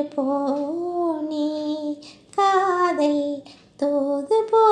விட்டு போனே காதல் தோது போ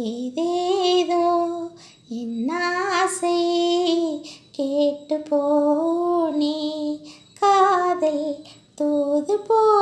ஏதேதோ என்னாசை கேட்டு போனே. காதல் தூது போ